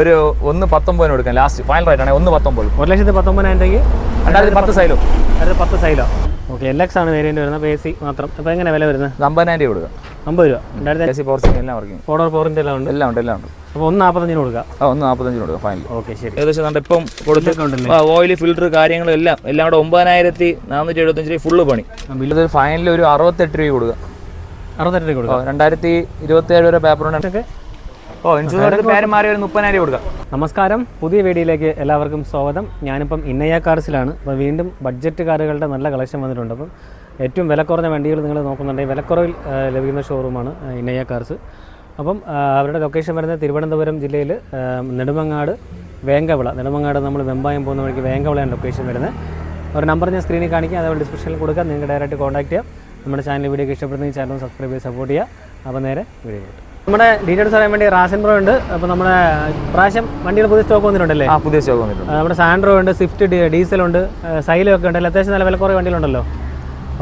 ഒരു ഒന്ന് പത്തൊമ്പതിന് കൊടുക്കാം. ലാസ്റ്റ് ഫൈനൽ റേറ്റ് ആണ് ഒന്ന് പത്തൊമ്പത്. ഒരു ലക്ഷത്തി പത്തൊമ്പതിനായിരം രണ്ടായിരത്തി പത്ത് സൈലോ അടുത്ത പത്ത് സൈലോ ഓക്കെ എൽ എക്സ് ആണ് വേരിയന്റ് വരുന്നത്. അപ്പോൾ എ സി മാത്രം. അപ്പോൾ എങ്ങനെ വില വരുന്നത്? അമ്പതിനായിരം രൂപ കൊടുക്കാം. അമ്പത് രൂപ. രണ്ടായിരത്തി എ സി പോർസിംഗ് എല്ലാം വർക്കിംഗ് ഫോർ ഡോർ ഫോറിന്റെ എല്ലാം ഉണ്ട്? എല്ലാം ഉണ്ട് എല്ലാം ഉണ്ട്. അപ്പോൾ ഒന്ന് നാൽപ്പത്തഞ്ചിന് കൊടുക്കാം. ആ ഒന്ന് നാൽപ്പത്തഞ്ചിന് കൊടുക്കാം ഫൈനൽ ഓക്കെ ശരി. ഏകദേശം നമ്മുടെ ഇപ്പം കൊടുത്തിട്ടുണ്ട് ഉണ്ടല്ലേ? ഓയിൽ ഫിൽറ്റർ കാര്യങ്ങളും എല്ലാം എല്ലാം കൂടെ ഒമ്പതിനായിരത്തി നാനൂറ്റി എഴുപത്തഞ്ച് രൂപ ഫുള്ള് പണി. ബില്ല് ഫൈനൽ ഒരു അറുപത്തെട്ട് രൂപ കൊടുക്കുക അറുപത്തെട്ട് രൂപ കൊടുക്കുക കൊടുക്കാം രണ്ടായിരത്തി ഇരുപത്തി ഏഴ് വരെ പേപ്പർ ഉണ്ട് ഇതൊക്കെ ഓ ഇൻഷുറൻസ് പേര് മാറി ഒരു മുപ്പതിനായിരം കൊടുക്കാം. നമസ്കാരം. പുതിയ വീഡിയോയിലേക്ക് എല്ലാവർക്കും സ്വാഗതം. ഞാനിപ്പം ഇന്നയ കാർസിലാണ്. അപ്പോൾ വീണ്ടും ബഡ്ജറ്റ് കാറുകളുടെ നല്ല കളക്ഷൻ വന്നിട്ടുണ്ട്. അപ്പം ഏറ്റവും വില കുറഞ്ഞ വണ്ടികൾ നിങ്ങൾ നോക്കുന്നുണ്ടെങ്കിൽ വിലക്കുറവിൽ ലഭിക്കുന്ന ഷോറൂമാണ് ഇന്നയ കാർസ്. അപ്പം അവരുടെ ലൊക്കേഷൻ വരുന്നത് തിരുവനന്തപുരം ജില്ലയിൽ നെടുമങ്ങാട് വേങ്കവിള നെടുമങ്ങാട് നമ്മൾ വെമ്പായം പോകുന്ന വഴിക്ക് വേങ്കവിളയാണ് ലൊക്കേഷൻ വരുന്നത്. ഒരു നമ്പർ ഞാൻ സ്ക്രീനിൽ കാണിക്കാം. അതേപോലെ ഡിസ്ക്രിപ്ഷനിൽ കൊടുക്കാം. നിങ്ങൾക്ക് ഡയറക്റ്റ് കോൺടാക്ട് ചെയ്യാം. നമ്മുടെ ചാനൽ വീഡിയോ ഇഷ്ടപ്പെടുന്നെങ്കിൽ ചാനൽ സബ്സ്ക്രൈബ് ചെയ്ത് സപ്പോർട്ട് ചെയ്യുക. അപ്പോൾ നേരെ വീഡിയോ കിട്ടും നമ്മുടെ ഡീറ്റെയിൽസ് അറിയാൻ വേണ്ടി റാസൻ പ്രോ ഉണ്ട്. അപ്പോൾ നമ്മുടെ പ്രാവശ്യം വണ്ടികൾ പുതിയ സ്റ്റോക്ക് വന്നിട്ടുണ്ടല്ലേ? ആ പുതിയ സ്റ്റോക്ക് വന്നിട്ടുണ്ട്. നമ്മുടെ സാൻഡ്രോ ഉണ്ട് സ്വിഫ്റ്റ് ഡീസൽ ഉണ്ട് സൈലോ ഒക്കെ ഉണ്ട്. അത്യാവശ്യം നല്ല വില വിലക്കുറവ് വണ്ടികളുണ്ടല്ലോ.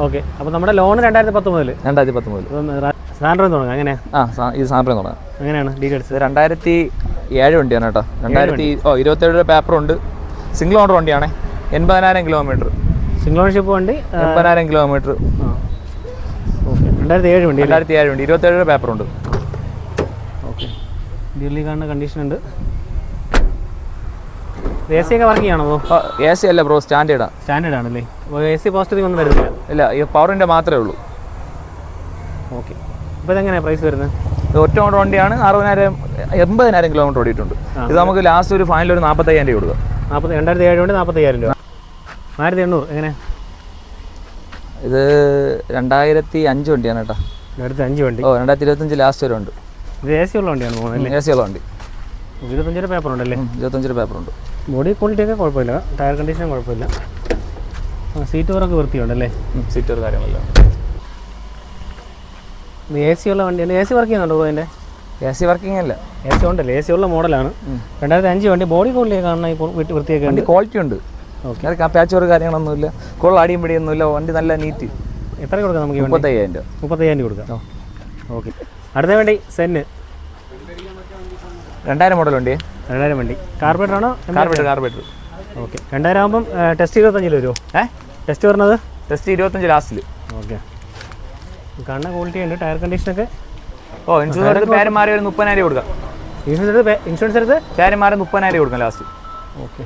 ഓക്കെ അപ്പോൾ നമ്മുടെ ലോൺ രണ്ടായിരത്തി പത്ത് മുതൽ രണ്ടായിരത്തി പത്ത് മുതൽ സാൻഡ്രോ തുടങ്ങാം. അങ്ങനെ ആ ഇത് സാൻഡ്രോ തുടങ്ങാം. അങ്ങനെയാണ് ഡീറ്റെയിൽസ് രണ്ടായിരത്തി ഏഴ് വണ്ടിയാണ് കേട്ടോ. രണ്ടായിരത്തി ഓ ഇരുപത്തേഴ് രൂപ പേപ്പർ ഉണ്ട്. സിംഗിൾ ഓണർ വണ്ടിയാണ്. എൺപതിനായിരം കിലോമീറ്റർ സിംഗിൾ ഓണർഷിപ്പ് വണ്ടി എൺപതിനായിരം കിലോമീറ്റർ ഓക്കെ. രണ്ടായിരത്തി ഏഴ് വണ്ടി രണ്ടായിരത്തി ഏഴ് വണ്ടി. ഇരുപത്തേഴ് രൂപ പേപ്പർ ഉണ്ട്. ഡീലി കാണുന്ന കണ്ടീഷൻ ഉണ്ട്. എ സി ഒക്കെ വർക്ക് ചെയ്യണോ എ സി അല്ല ബ്രോ സ്റ്റാൻഡേർഡാ സ്റ്റാൻഡേർഡ് ആണല്ലേ? എ സി പോസിറ്റീവ് ഒന്നും വരുന്നില്ല. ഇല്ല ഈ പവറിന്റെ മാത്രമേ ഉള്ളൂ. ഓക്കെ അപ്പോൾ ഇതെങ്ങനെയാണ് പ്രൈസ് വരുന്നത്? ഇത് ഒറ്റ ഓണർ വണ്ടിയാണ് അറുപതിനായിരം എൺപതിനായിരം കിലോമീറ്റർ ഓടിയിട്ടുണ്ട്. ഇത് നമുക്ക് ലാസ്റ്റ് ഒരു ഫൈനൽ ഒരു നാൽപ്പത്തയ്യായിരം രൂപ കൊടുക്കുക നാൽപ്പത്തി രണ്ടായിരത്തി ഏഴ് കൊണ്ട് നാൽപ്പത്തയ്യായിരം രൂപ. ആയിരത്തി എണ്ണൂറ് എങ്ങനെ? ഇത് രണ്ടായിരത്തി അഞ്ച് വണ്ടിയാണ് കേട്ടോ. രണ്ടായിരത്തി അഞ്ച് വണ്ടി. ഓ രണ്ടായിരത്തി ഇരുപത്തഞ്ച് ലാസ്റ്റ് വരെ ഉണ്ട്. എ സി ഉള്ള വണ്ടിയാണ് പോകുന്നത് എ സി ഉള്ള വണ്ടി പേപ്പർ ഉണ്ടല്ലേ ഉം, ഇരുപത്തഞ്ച് രൂപ പേപ്പർ ഉണ്ട് ബോഡി ക്വാളിറ്റി ഒക്കെ കുഴപ്പമില്ല. ടയർ കണ്ടീഷൻ കുഴപ്പമില്ല. സീറ്റ് വൃത്തിയുണ്ടല്ലേ? എ സി ഉള്ള വണ്ടിയാണ്. എ സി വർക്ക് ചെയ്യുന്നുണ്ടോ അതിന്റെ എ സി വർക്കിംഗ് അല്ല. എ സി ഉണ്ടല്ലേ? എ സി ഉള്ള മോഡലാണ്. രണ്ടായിരത്തി അഞ്ച് വണ്ടി ബോഡി ക്വാളിറ്റി കാണുന്ന ഇപ്പോൾ വീട്ട് വൃത്തിയൊക്കെ വണ്ടി ക്വാളിറ്റി ഉണ്ട്. ഓക്കെ. അത് പാച്ച് വർക്ക് കാര്യങ്ങളൊന്നുമില്ല. കൂടുതൽ അടിയും പിടിയൊന്നുമില്ല വണ്ടി നല്ല നീറ്റ് എത്ര കൊടുക്കാം നമുക്ക് ഈ വണ്ടി? മുപ്പത്തയ്യായിരം രൂപ. മുപ്പത്തയ്യായിരം രൂപ കൊടുക്കാം. ഓക്കെ. അടുത്ത വണ്ടി സെന്ന്. രണ്ടായിരം മോഡൽ വണ്ടി. രണ്ടായിരം വണ്ടി. കാർബേറ്റർ ആണോ? കാർബേറ്റർ കാർബേറ്റർ ഓക്കെ രണ്ടായിരം ആകുമ്പം ടെസ്റ്റ് ഇരുപത്തഞ്ചിൽ വരുമോ ഏ? ടെസ്റ്റ് പറഞ്ഞത് ടെസ്റ്റ് ഇരുപത്തഞ്ച് ലാസ്റ്റിൽ ഓക്കെ കാണുന്ന ക്വാളിറ്റി ഉണ്ട് ടയർ കണ്ടീഷനൊക്കെ ഓ ഇൻഷുറൻസ് എടുത്ത് പേര് മാറി ഒരു മുപ്പതിനായിരം കൊടുക്കാം. ഇൻഷുറൻസ് എടുത്ത് ഇൻഷുറൻസ് എടുത്ത്? പേര് മാറി മുപ്പതിനായിരം കൊടുക്കാം ലാസ്റ്റ് ഓക്കെ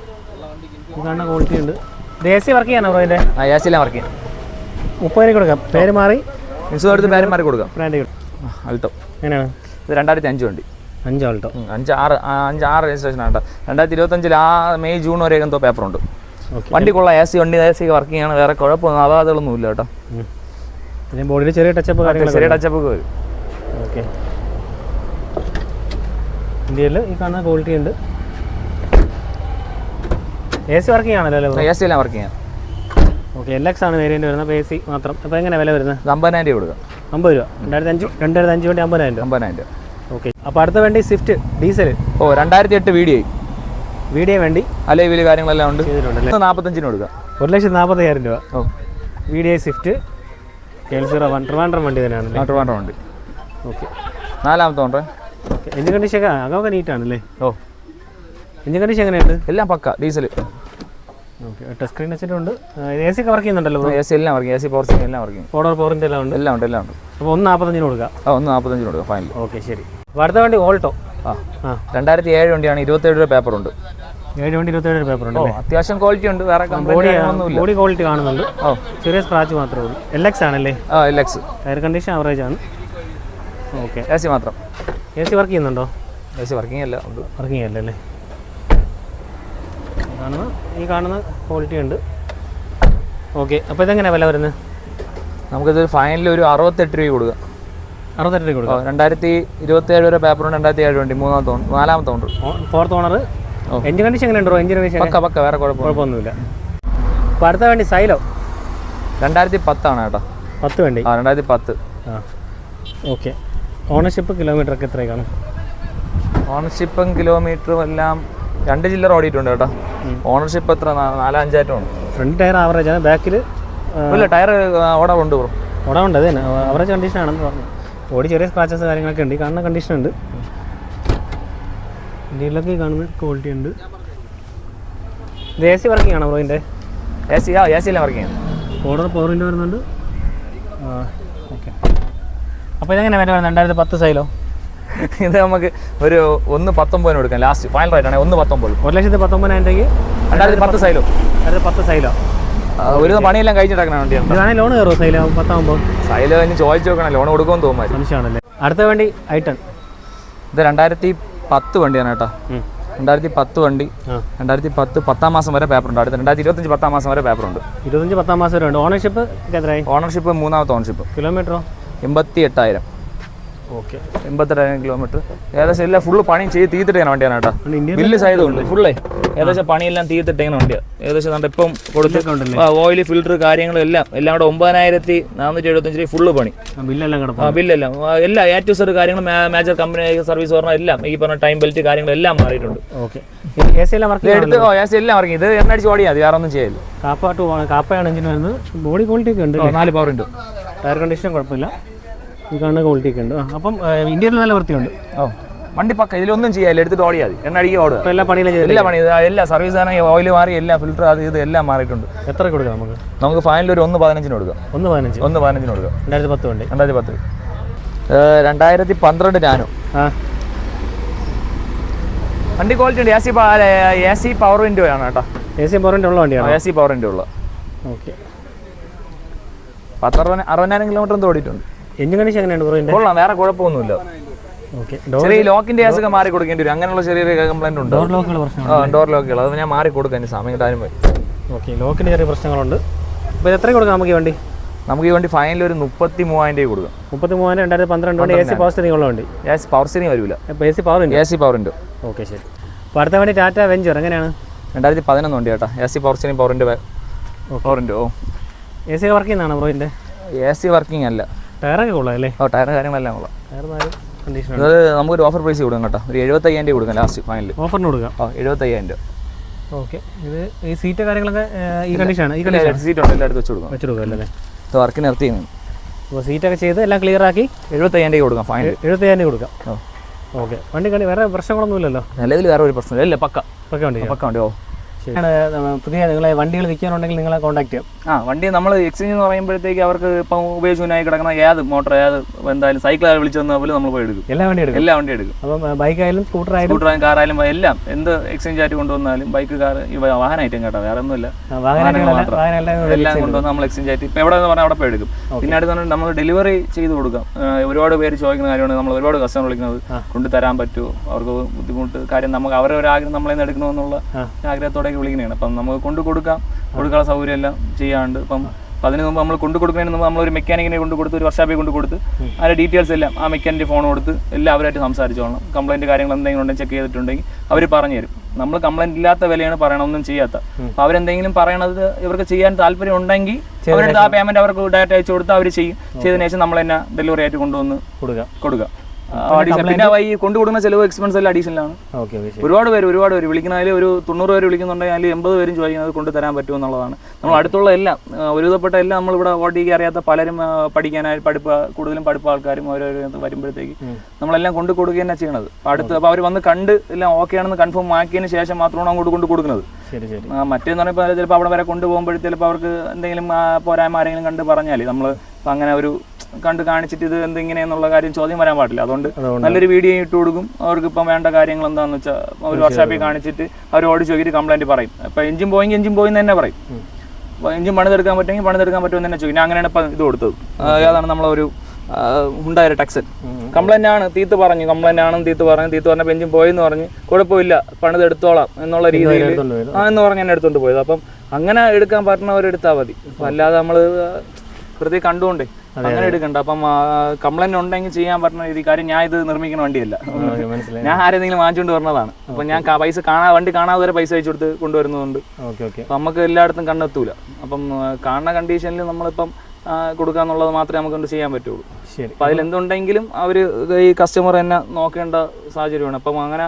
കണ്ണ കാണുന്ന ക്വാളിറ്റി ഉണ്ട്. ഇത് എ സി വർക്ക് ചെയ്യാനോ ബ്രോ അതിന്റെ ആ എ സിയിലാണ് വർക്ക് ചെയ്യാം. മുപ്പതിനായിരം കൊടുക്കാം. പേര് മാറി. ഇൻഷുറൻസ് എടുത്ത് പേര് മാറി കൊടുക്കാം. ബ്രാൻഡ് കിട്ടും അൾട്ടോ എങ്ങനെയാണ്? ഇത് രണ്ടായിരത്തി അഞ്ച് വണ്ടി. അഞ്ച് ആൾട്ടോ. അഞ്ച് ആറ് അഞ്ച് ആറ് രജിസ്ട്രേഷൻ ആണ് രണ്ടായിരത്തി ഇരുപത്തഞ്ചിൽ ആ മെയ് ജൂൺ വരെ എന്തോ പേപ്പർ ഉണ്ട്. ഓക്കെ. വണ്ടി കൊള്ളാം എ സി വണ്ടി എ സി വർക്കിംഗ് ആണ് വേറെ കുഴപ്പമൊന്നും അപാകതകളൊന്നും ഇല്ല കേട്ടോ. പിന്നെ ബോഡിയിൽ ചെറിയ ടച്ചപ്പ് ചെറിയ ടച്ചപ്പ് ഒക്കെ വരും. ഓക്കെ. ഇന്ത്യയിൽ ഈ കാണുന്ന ക്വാളിറ്റി ഉണ്ട്. എ സി വർക്കിംഗ് ആണല്ലോ അല്ലേ ബ്രോ സി എല്ലാം വർക്കിംഗ് ആണ്. ഓക്കെ എൽ എക്സ് ആണ് വേരിയന്റ് വരുന്നത്. എ സി മാത്രം. അപ്പോൾ എങ്ങനെ വില വരുന്നത്? അമ്പതിനായിരം രൂപ കൊടുക്കാം. അമ്പത് രൂപ. രണ്ടായിരത്തി അഞ്ച് രണ്ടായിരത്തി അഞ്ച് വേണ്ടി അമ്പതിനായിരം രൂപ. അമ്പതിനായിരം രൂപ. ഓക്കെ അപ്പോൾ അടുത്ത വേണ്ടി സ്വിഫ്റ്റ് ഡീസൽ ഓ രണ്ടായിരത്തി എട്ട് വീഡിയോ വീഡിയോ വേണ്ടി. അല്ലേ വലിയ കാര്യങ്ങളെല്ലാം ഉണ്ട്? ചെയ്തിട്ടുണ്ട് നാൽപ്പത്തഞ്ചിന് കൊടുക്കുക ഒരു ലക്ഷത്തി നാൽപ്പത്തയ്യായിരം രൂപ. ഓ. Video Swift K L zero one Trivandrum വണ്ടി തന്നെയാണ് ട്രിവാൻഡ്രം വേണ്ട. ഓക്കെ നാലാമത്തെ ഉണ്ട് എഞ്ചിൻ കണ്ടീഷൻ അകമൊക്കെ നീറ്റാണല്ലേ ഓ. എഞ്ചിൻ കണ്ടീഷൻ എങ്ങനെയുണ്ട്? എല്ലാം പക്ക ഡീസൽ ടച്ച് സ്ക്രീൻ വെച്ചിട്ടുണ്ട്. എ സി വർക്ക് ചെയ്യുന്നുണ്ടല്ലോ എ സി എല്ലാം വർക്ക് എ സി പോർസിംഗ് എല്ലാം വർക്ക് ഫോർ ഡോർ ഫോറിന്റെ എല്ലാം ഉണ്ട്? എല്ലാം ഉണ്ട് എല്ലാം ഉണ്ട്. അപ്പോൾ ഒന്ന് നാൽപ്പത്തഞ്ചിന് കൊടുക്കാം. ആ ഒന്ന് നാൽപ്പത്തഞ്ചിന് കൊടുക്കാം ഫൈനൽ ഓക്കെ ശരി. അടുത്ത വണ്ടി ഓൾട്ടോ ആ. ആ. രണ്ടായിരത്തി ഏഴ് വണ്ടിയാണ് ഇരുപത്തേഴ് രൂപ പേപ്പർ ഉണ്ട്. ഏഴ് വണ്ടി ഇരുപത്തേഴ് പേപ്പർ ഉണ്ട് അത്യാവശ്യം ക്വാളിറ്റി ഉണ്ട്. വേറെ ബോഡി ബോഡി ക്വാളിറ്റി കാണുന്നുണ്ട്. ഓ. ചെറിയ സ്ക്രാച്ച് മാത്രമേ ഉള്ളൂ. എൽ എക്സ് ആണല്ലേ? ആ L X tyre condition average ആണ്. ഓക്കെ. എ സി മാത്രം. എ സി വർക്ക് ചെയ്യുന്നുണ്ടോ? എ സി വർക്കിംഗ് അല്ല ഉണ്ട്. വർക്കിംഗ് അല്ലേ അല്ലേ? കാണുന്ന ഈ കാണുന്ന ക്വാളിറ്റി ഉണ്ട്. ഓക്കെ അപ്പോൾ ഇതെങ്ങനെ വില വരുന്നത്? നമുക്കിത് ഫൈനലിൽ ഒരു അറുപത്തെട്ട് രൂപ കൊടുക്കുക അറുപത്തെട്ട് രൂപ കൊടുക്കുക കൊടുക്കാം രണ്ടായിരത്തി ഇരുപത്തേഴ് വരെ പേപ്പർ ഉണ്ട് രണ്ടായിരത്തി ഏഴ് വണ്ടി മൂന്നാമത്തെ ഓൺ നാലാമത്തെ owner fourth owner. Engine condition എങ്ങനെ ഉണ്ടോ? എഞ്ചിൻ കണ്ടീഷൻ പക്ക പക്ക വേറെ കുഴപ്പം കുഴപ്പമൊന്നുമില്ല. അപ്പോൾ അടുത്ത വണ്ടി സൈലോ? രണ്ടായിരത്തി പത്താണ് കേട്ടോ. പത്ത് വണ്ടി. ആ രണ്ടായിരത്തി പത്ത്. ആ ഓക്കെ ഓണർഷിപ്പ് കിലോമീറ്റർ ഒക്കെ എത്രയാണ് ഓണർഷിപ്പും കിലോമീറ്ററും എല്ലാം രണ്ട് ചില്ലർ ഓടിയിട്ടുണ്ട് കേട്ടോ. ഓണർഷിപ്പ് എത്ര? നാലഞ്ചായിട്ടാണ് ഫ്രണ്ട് ടയർ ആവറേജ് ആണ്. ബാക്കിൽ ഇല്ല ടയർ ഓട ഉണ്ട് ബ്രോ ഓടാറുണ്ട് അത് തന്നെ ആവറേജ് കണ്ടീഷൻ ആണെന്ന് പറഞ്ഞു. ഓടി ചെറിയ സ്ക്രാച്ചസ് കാര്യങ്ങളൊക്കെ ഉണ്ട്. ഈ കാണുന്ന കണ്ടീഷൻ ഉണ്ട്. ഇന്ത്യയിലൊക്കെ കാണുന്ന ക്വാളിറ്റി ഉണ്ട്. ഇത് എ സി വർക്കിംഗ് ആണോ ബ്രോ ഇതിന്റെ എ സി ആ എ സി എല്ലാം വർക്കിംഗ് ഓർഡർ പവർ വിൻഡോ വരുന്നുണ്ട്. ഓക്കെ അപ്പോൾ ഇതെങ്ങനെ വില വരുന്നത്? രണ്ടായിരത്തി പത്ത് സൈലോ ഇത് നമുക്ക് ഒരു ഒന്ന് പത്തൊമ്പതിന് കൊടുക്കാം. ലാസ്റ്റ് ഫൈനൽ റേറ്റ് ആണ് ഒന്ന് പത്തൊമ്പത് ഒരു ലക്ഷത്തി പത്തൊമ്പതിനായിരം രൂപയ്ക്ക് രണ്ടായിരത്തി പത്ത് സൈലോ രണ്ടായിരത്തി പത്ത് സൈലോ ഒരു പണിയെല്ലാം കഴിച്ചിട്ടാക്കണ വണ്ടിയാണ് ലോൺ കയറുമോ സൈലോ പത്താകുമ്പോൾ സൈലോ ഇനി ചോദിച്ചു നോക്കണം. ലോൺ കൊടുക്കുമെന്ന് തോന്നുന്നു സംശയമാണല്ലേ അടുത്ത വണ്ടി ഐട്ടൺ. ഇത് രണ്ടായിരത്തി പത്ത് വണ്ടിയാണ് കേട്ടോ. രണ്ടായിരത്തി പത്ത് വണ്ടി. രണ്ടായിരത്തി പത്ത് പത്താം മാസം വരെ പേപ്പർ ഉണ്ട്. അടുത്ത രണ്ടായിരത്തി ഇരുപത്തഞ്ച് പത്താം മാസം വരെ പേപ്പർ ഉണ്ട്. ഇരുപത്തഞ്ച് പത്താം മാസം വരെ ഉണ്ട്. ഓണർഷിപ്പ് ഓണർഷിപ്പ് മൂന്നാമത്തെ ഓണർഷിപ്പ് കിലോമീറ്ററോ എൺപത്തി എട്ടായിരം ഓക്കെ. എൺപത്തെട്ടായിരം കിലോമീറ്റർ ഏകദേശം എല്ലാം ഫുള്ള് പണി ചെയ്ത് തീർത്തിട്ടാണ് വണ്ടിയാണ് കേട്ടോ. ബില്ല് സൈതും ഉണ്ട് ഫുള്ളേ ഏകദേശം പണിയെല്ലാം തീർത്തിട്ടേക്കുന്ന വണ്ടിയാണ് ഏകദേശം നമ്മുടെ ഇപ്പം കൊടുത്ത് ഉണ്ടല്ലേ? ഓയിൽ ഫിൽറ്റർ കാര്യങ്ങളും എല്ലാം എല്ലാം കൂടെ ഒമ്പതിനായിരത്തി നാനൂറ്റി എഴുപത്തഞ്ച് രൂപ ഫുള്ള് പണി ബില്ലെല്ലാം ആ ബില്ലെല്ലാം. എല്ലാം എല്ലാ എ ടു സെഡ് കാര്യങ്ങൾ മേജർ കമ്പനി സർവീസ് പറഞ്ഞ എല്ലാം ഈ പറഞ്ഞ ടൈം ബെൽറ്റ് കാര്യങ്ങളെല്ലാം മാറിയിട്ടുണ്ട്. ഓക്കെ. എ സി എല്ലാം വർക്ക് എടുത്ത് ഓ എല്ലാം വർക്ക് ഇത് എണ്ണടിച്ച് ഓടിയാൽ മതി വേറെ ഒന്നും ചെയ്യില്ല കാപ്പാട്ട് കാപ്പയാണ് എഞ്ചിൻ വരുന്നത്. ബോഡി ക്വാളിറ്റി ഒക്കെ ഉണ്ട് നാല് പവർ ഉണ്ട്. ടയർ കണ്ടീഷൻ കുഴപ്പമില്ല. ഈ കാണുന്ന ക്വാളിറ്റി ഒക്കെ ഉണ്ട്. അപ്പം ഇന്ത്യയിൽ നല്ല വൃത്തിയുണ്ട്. ഓ വണ്ടി പക്ക ഇതിലൊന്നും ചെയ്യാല്ല എടുത്തിട്ട് ഓടിയാൽ മതി. എണ്ണടിക്ക് ഓടുക. അപ്പോൾ എല്ലാ പണിയിലും എല്ലാ പണി എല്ലാ സർവീസ് ആണെങ്കിൽ ഓയിൽ മാറി എല്ലാ ഫിൽറ്റർ അത് ഇത് എല്ലാം മാറിയിട്ടുണ്ട്. എത്ര കൊടുക്കാം നമുക്ക്? നമുക്ക് ഫൈനൽ ഒരു ഒന്ന് പതിനഞ്ചിന് കൊടുക്കാം. ഒന്ന് പതിനഞ്ച്. ഒന്ന് പതിനഞ്ചിന് കൊടുക്കാം. രണ്ടായിരത്തി പത്ത് വണ്ടി. രണ്ടായിരത്തി പത്ത്. രണ്ടായിരത്തി പന്ത്രണ്ട് നാനോ. വണ്ടി ക്വാളിറ്റി ഉണ്ട്. A C A C power window ആണ് കേട്ടോ. എ സി വിൻഡോ ഉള്ള വണ്ടിയാണ്? എ സി പവർ വിൻഡോ ഉള്ള. ഓക്കെ പത്ത് അറുപത് അറുപതിനായിരം കിലോമീറ്റർ എന്തോ ഓടിയിട്ടുണ്ട്. എഞ്ചിൻ കണ്ടീഷൻ എങ്ങനെയുണ്ട് ബ്രോ കൊള്ളാം വേറെ കുഴപ്പമൊന്നുമില്ല. ഓക്കെ ഡോർ ചെറിയ ലോക്കിന്റെ ഗ്യാസ് ഒക്കെ മാറി കൊടുക്കേണ്ടി വരും. അങ്ങനെയുള്ള ചെറിയ കംപ്ലൈന്റ് ഉണ്ട്. ഡോർ ലോക്കുകൾ പ്രശ്നമാണ് ഡോർ ലോക്കുകൾ അത് ഞാൻ മാറി കൊടുക്കാൻ സമയം കിട്ടാനും പോയി ഓക്കെ ലോക്കിന് ചെറിയ പ്രശ്നങ്ങളുണ്ട്. അപ്പോൾ എത്ര കൊടുക്കാം നമുക്ക് ഈ വണ്ടി? നമുക്ക് ഈ വണ്ടി ഫൈനൽ ഒരു മുപ്പത്തി മൂവായിരം രൂപ കൊടുക്കാം. മുപ്പത്തി മൂവായിരം രണ്ടായിരത്തി പന്ത്രണ്ട് വണ്ടി എ സി പവർ സ്റ്റിംഗ് ഉള്ള വണ്ടി. എ സി പവർ സ്റ്റിംഗ് വരില്ല അപ്പോൾ എ സി പവർ ഉണ്ട്? എ സി പവർ ഉണ്ട്. ഓക്കെ ശരി. അപ്പോൾ അടുത്ത വണ്ടി ടാറ്റ വെഞ്ചർ എങ്ങനെയാണ്? രണ്ടായിരത്തി പതിനൊന്ന് വണ്ടി കേട്ടോ. എ സി പവർ സ്റ്റിംഗ് പവറിന്റെ പവറിന്റെ ഓ. എ സി വർക്ക് ആണ് ബ്രോ ഇതിന്റെ എ സി വർക്കിംഗ് അല്ല. ടയറൊക്കെ കൊള്ളാം അല്ലേ? ഓ ടയർ കാര്യങ്ങളെല്ലാം കൊള്ളാം. ടയർ നാല് കണ്ടീഷൻ അത് നമുക്കൊരു ഓഫർ പ്രൈസ് കൊടുക്കാം കേട്ടോ. ഒരു എഴുപത്തയ്യായിരം രൂപ കൊടുക്കാം ലാസ്റ്റ് ഫൈനൽ ഓഫറിന് കൊടുക്കാം. ഓ എഴുപത്തയ്യായിരം രൂപ. ഓക്കെ ഇത് ഈ സീറ്റ് കാര്യങ്ങളൊക്കെ ഈ കണ്ടീഷനാണ് ഈ കണ്ടീഷൻ സീറ്റ് ഉണ്ട് എല്ലായിടത്തും വെച്ച് കൊടുക്കാം. വെച്ച് കൊടുക്കാം അല്ലേ? ഇത് വർക്ക് നിർത്തി അപ്പോൾ സീറ്റൊക്കെ ചെയ്ത് എല്ലാം ക്ലിയർ ആക്കി എഴുപത്തയ്യായിരം രൂപ കൊടുക്കാം ഫൈനൽ എഴുപത്തയ്യായിരം രൂപ കൊടുക്കാം. ഓക്കെ വണ്ടി കണ്ടി വേറെ പ്രശ്നങ്ങളൊന്നുമില്ലല്ലോ നിലവിൽ വേറെ ഒരു പ്രശ്നമില്ല. അല്ലേ പക്ക. പക്ക വണ്ടി പക്ക വണ്ടി ഓ. പുതിയ നിങ്ങളെ വണ്ടികൾ വിൽക്കാനുണ്ടെങ്കിൽ നിങ്ങളെ കോൺടാക്ട് ചെയ്യാം. ആ വണ്ടി നമ്മൾ എക്സ്ചേഞ്ച് എന്ന് പറയുമ്പോഴത്തേക്ക് അവർക്ക് ഇപ്പം ഉപയോഗിച്ചുനായി കിടക്കുന്ന ഏത് മോട്ടോർ ഏത് എന്തായാലും സൈക്കിൾ വിളിച്ചു വന്നാൽ പോലും നമ്മൾ പോയി എടുക്കും. എല്ലാ വണ്ടി എടുക്കും? എല്ലാ വണ്ടി എടുക്കും. അപ്പം ബൈക്ക് ആയാലും സ്കൂട്ടർ ആയാലും സ്കൂട്ടർ ആയാലും കാർ കാറായാലും എല്ലാം. എന്ത് എക്സ്ചേഞ്ച് ആയിട്ട് കൊണ്ടുവന്നാലും ബൈക്ക് കാർ ഈ വാഹന ഐറ്റം കേട്ടോ വേറെ ഒന്നുമില്ല. വാഹനങ്ങളെല്ലാം മാത്രം. എല്ലാം കൊണ്ടുവന്ന് നമ്മൾ എക്സ്ചേഞ്ച് ആയിട്ട് ഇപ്പം എവിടെ എന്ന് പറഞ്ഞാൽ അവിടെ പോയി എടുക്കും. പിന്നെ അടുത്ത് നമ്മൾ ഡെലിവറി ചെയ്ത് കൊടുക്കാം. ഒരുപാട് പേര് ചോദിക്കുന്ന കാര്യമാണ് നമ്മൾ ഒരുപാട് കസ്റ്റമർ വിളിക്കുന്നത്. കൊണ്ട് തരാൻ പറ്റുമോ? അവർക്ക് ബുദ്ധിമുട്ട് കാര്യം നമുക്ക് അവരെ ഒരു ആഗ്രഹം നമ്മളെ നിന്ന് എടുക്കണമെന്നുള്ള ആ. ആഗ്രഹത്തോടെയൊക്കെ വിളിക്കുന്നതാണ് അപ്പം നമുക്ക് കൊണ്ടു കൊടുക്കാം. കൊടുക്കാനുള്ള സൗകര്യം എല്ലാം ചെയ്യാണ്ട്. ഇപ്പം അപ്പം അതിന് മുമ്പ് നമ്മൾ കൊണ്ടു കൊടുക്കുന്നതിന് മുമ്പ് നമ്മളൊരു മെക്കാനിക്കിനെ കൊണ്ട് കൊടുത്ത് ഒരു വർഷാപ്പിൽ കൊണ്ട് കൊടുത്ത് അതിന്റെ ഡീറ്റെയിൽസ് എല്ലാം ആ മെക്കാനിന്റെ ഫോൺ കൊടുത്ത് എല്ലാം അവരായിട്ട് സംസാരിച്ചോളണം. കംപ്ലൈന്റ് കാര്യങ്ങൾ എന്തെങ്കിലും ഉണ്ടെങ്കിൽ ചെക്ക് ചെയ്തിട്ടുണ്ടെങ്കിൽ അവർ പറഞ്ഞു തരും. നമ്മൾ കംപ്ലൈന്റ് ഇല്ലാത്ത വിലയാണ് പറയണമൊന്നും ചെയ്യാത്ത. അപ്പോൾ അവരെന്തെങ്കിലും പറയണത് ഇവർക്ക് ചെയ്യാൻ താല്പര്യം ഉണ്ടെങ്കിൽ അവരുടെ ആ പേയ്മെന്റ് അവർക്ക് ഡയറക്റ്റ് അയച്ചു കൊടുത്ത് അവർ ചെയ്യും. ചെയ്തതിനു ശേഷം നമ്മൾ തന്നെ ഡെലിവറി ആയിട്ട് കൊണ്ടുവന്ന് കൊടുക്കുക കൊടുക്കുക പിന്നെ ഈ കൊണ്ടുകൊടുക്കുന്ന ചെലവ് എക്സ്പെൻസ് എല്ലാം അഡീഷണൽ ആണ്. ഒരുപാട് പേര് ഒരുപാട് പേര് വിളിക്കുന്നതിൽ ഒരു തൊണ്ണൂറ് പേര് വിളിക്കുന്നുണ്ടെങ്കിൽ അതിൽ എൺപത് പേരും ചോദിക്കുന്നത് കൊണ്ട് തരാൻ പറ്റുമോ? എന്നുള്ളതാണ്. നമ്മൾ അടുത്തുള്ള എല്ലാം ഒരുവിധപ്പെട്ട എല്ലാം നമ്മളിവിടെ ഓട്ടിക്ക് അറിയാത്ത പലരും പഠിക്കാനായി പഠിപ്പ് കൂടുതലും പഠിപ്പ് ആൾക്കാരും ഓരോരോ വരുമ്പോഴത്തേക്ക് നമ്മളെല്ലാം കൊണ്ട് കൊടുക്കുക തന്നെ ചെയ്യണത്. അടുത്ത് അപ്പോൾ അവർ വന്ന് കണ്ട് എല്ലാം ഓക്കെ ആണെന്ന് കൺഫേം ആക്കിയതിന് ശേഷം മാത്രമാണ് അങ്ങോട്ട് കൊണ്ട് കൊടുക്കുന്നത്. മറ്റേന്ന് പറയുമ്പോൾ ചിലപ്പോൾ അവിടെ വരെ കൊണ്ടുപോകുമ്പോഴത്തേക്ക് ചിലപ്പോൾ അവർക്ക് എന്തെങ്കിലും പോരായ്മ ആരെങ്കിലും കണ്ട് പറഞ്ഞാൽ നമ്മൾ അങ്ങനെ ഒരു കണ്ട് കാണിച്ചിട്ട് ഇത് എന്തിങ്ങനെയെന്നുള്ള കാര്യം ചോദ്യം വരാൻ പാടില്ല. അതുകൊണ്ട് നല്ലൊരു വീഡിയോ ഇട്ട് കൊടുക്കും. അവർക്ക് ഇപ്പം വേണ്ട കാര്യങ്ങൾ എന്താണെന്ന് വെച്ചാൽ ഒരു വർഷാപ്പിൽ കാണിച്ചിട്ട് അവർ ഓടി ചോദിച്ചിട്ട് കംപ്ലൈന്റ് പറയും. അപ്പോൾ എഞ്ചിൻ പോയെങ്കിൽ എഞ്ചിൻ പോയി എന്ന് തന്നെ പറയും. എഞ്ചിൻ പണിതെടുക്കാൻ പറ്റുമെങ്കിൽ പണിതെടുക്കാൻ പറ്റുമെന്ന് തന്നെ ചോദിക്കും. അങ്ങനെയാണ് ഇപ്പം ഇത് കൊടുത്തത്. ഏതാണ് നമ്മളൊരു ഉണ്ടായ ടെക്സൻ കംപ്ലൈന്റ് ആണ്. തീത്ത് പറഞ്ഞു. കംപ്ലൈന്റ് ആണെന്ന് തീത്ത് പറഞ്ഞു. തീത്ത് പറഞ്ഞപ്പോൾ എഞ്ചിൻ പോയെന്ന് പറഞ്ഞ് കുഴപ്പമില്ല. പണിതെടുത്തോളാം എന്നുള്ള രീതിയിൽ ആ എന്ന് പറഞ്ഞ് എന്നെ എടുത്തോണ്ട് പോയത്. അപ്പം അങ്ങനെ എടുക്കാൻ പറ്റുന്നവരെടുത്താൽ മതി. അപ്പം അല്ലാതെ നമ്മൾ വെറുതെ കണ്ടുകൊണ്ടേ അങ്ങനെ എടുക്കണ്ട. അപ്പം കംപ്ലൈന്റ് ഉണ്ടെങ്കിൽ ചെയ്യാൻ പറ്റുന്ന രീതി കാര്യം ഞാൻ ഇത് നിർമ്മിക്കുന്ന വണ്ടിയല്ല. ഞാൻ ആരെങ്കിലും വാങ്ങിച്ചുകൊണ്ട് വരുന്നതാണ് അപ്പൊ ഞാൻ പൈസ കാണാ വണ്ടി കാണാതെ വരെ പൈസ അയച്ചു കൊടുത്ത് കൊണ്ടുവരുന്നതുകൊണ്ട് ഓക്കെ നമുക്ക് എല്ലായിടത്തും കണ്ടെത്തൂല. അപ്പം കാണുന്ന കണ്ടീഷനിൽ നമ്മളിപ്പം കൊടുക്കാന്നുള്ളത് മാത്രമേ നമുക്ക് കൊണ്ട് ചെയ്യാൻ പറ്റുള്ളൂ. ശരി. അപ്പം അതിലെന്തുണ്ടെങ്കിലും അവർ ഈ കസ്റ്റമർ തന്നെ നോക്കേണ്ട സാഹചര്യമാണ്. അപ്പം അങ്ങനെ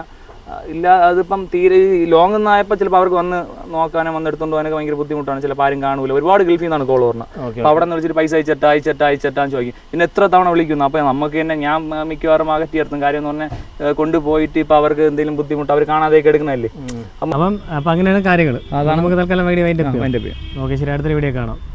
ഇല്ല അതിപ്പം തീരെ ഈ ലോങ് ഒന്നായപ്പോൾ ചിലപ്പോൾ അവർക്ക് വന്ന് നോക്കാനും വന്ന് എടുത്തുകൊണ്ട് പോകാനൊക്കെ ഭയങ്കര ബുദ്ധിമുട്ടാണ്. ചിലപ്പോൾ ആരും കാണൂല. ഒരുപാട് ഗൾഫിൽ നിന്നാണ് കോൾ പറഞ്ഞത് അപ്പോൾ അവിടെ നിന്ന് വിളിച്ചിട്ട് പൈസ അയച്ചിട്ട് അയച്ചിട്ട് അയച്ചിട്ടാന്ന് ചോദിക്കും. പിന്നെ എത്ര തവണ വിളിക്കുന്നു? അപ്പോൾ നമുക്ക് തന്നെ ഞാൻ മിക്കവാറും അകറ്റി നിർത്തും. കാര്യം എന്ന് പറഞ്ഞാൽ കൊണ്ടുപോയിട്ട് ഇപ്പോൾ അവർക്ക് എന്തെങ്കിലും ബുദ്ധിമുട്ട് അവർ കാണാതെയൊക്കെ എടുക്കുന്നതല്ലേ? അപ്പം അപ്പം അങ്ങനെയാണ് കാര്യങ്ങൾ അതാണ് നമുക്ക് തൽക്കാലം ഓക്കെ ശരി അടുത്തൊരു വീഡിയോ കാണാം.